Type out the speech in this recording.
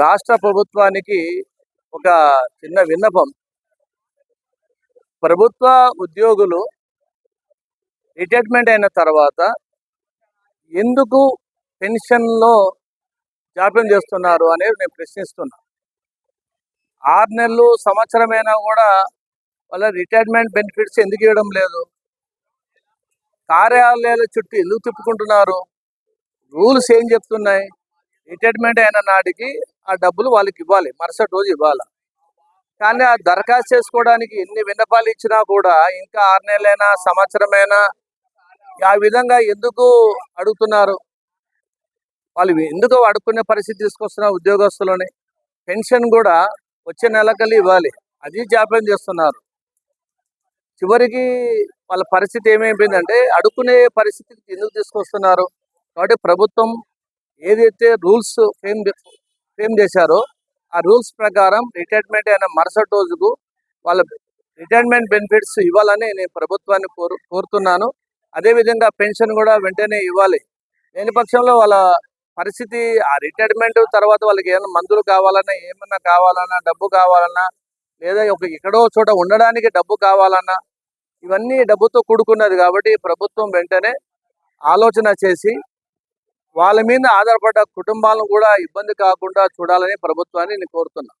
రాష్ట్ర ప్రభుత్వానికి ఒక చిన్న విన్నపం. ప్రభుత్వ ఉద్యోగులు రిటైర్మెంట్ అయిన తర్వాత ఎందుకు పెన్షన్లో జాప్యం చేస్తున్నారు అనేది నేను ప్రశ్నిస్తున్నా. ఆరు నెలలు సంవత్సరమైనా కూడా వాళ్ళ రిటైర్మెంట్ బెనిఫిట్స్ ఎందుకు ఇవ్వడం లేదు? కార్యాలయాల చుట్టూ ఎందుకు తిప్పుకుంటున్నారు? రూల్స్ ఏం చెప్తున్నాయి? రిటైర్మెంట్ అయిన నాటికి ఆ డబ్బులు వాళ్ళకి ఇవ్వాలి మరుసటి రోజు ఇవ్వాలి? కానీ ఆ దరఖాస్తు చేసుకోవడానికి ఎన్ని విన్నపాలు ఇచ్చినా కూడా ఇంకా ఆరు నెలలైనా సంవత్సరమైనా ఆ విధంగా ఎందుకు అడుగుతున్నారు? వాళ్ళు ఎందుకు అడుక్కునే పరిస్థితి తీసుకొస్తున్నారు ఉద్యోగస్తులని? పెన్షన్ కూడా వచ్చే నెలకల్లి ఇవ్వాలి. అది జాప్యం చేస్తున్నారు. చివరికి వాళ్ళ పరిస్థితి ఏమైపోయిందంటే అడుక్కునే పరిస్థితికి ఎందుకు తీసుకొస్తున్నారు? కాబట్టి ప్రభుత్వం ఏదైతే రూల్స్ ఫ్రేమ్ ఏం చేశారో ఆ రూల్స్ ప్రకారం రిటైర్మెంట్ అయిన మరుసటి రోజుకు వాళ్ళ రిటైర్మెంట్ బెనిఫిట్స్ ఇవ్వాలని నేను ప్రభుత్వాన్ని కోరు కోరుతున్నాను. అదేవిధంగా పెన్షన్ కూడా వెంటనే ఇవ్వాలి. లేని పక్షంలో వాళ్ళ పరిస్థితి ఆ రిటైర్మెంట్ తర్వాత వాళ్ళకి ఏమైనా మందులు కావాలన్నా ఏమన్నా కావాలన్నా డబ్బు కావాలన్నా లేదా ఒక ఎక్కడో చోట ఉండడానికి డబ్బు కావాలన్నా ఇవన్నీ డబ్బుతో కూడుకున్నది కాబట్టి ప్రభుత్వం వెంటనే ఆలోచన చేసి వాళ్ళ మీద ఆధారపడ్డ కుటుంబాలను కూడా ఇబ్బంది కాకుండా చూడాలని ప్రభుత్వాన్ని నేను కోరుతున్నా.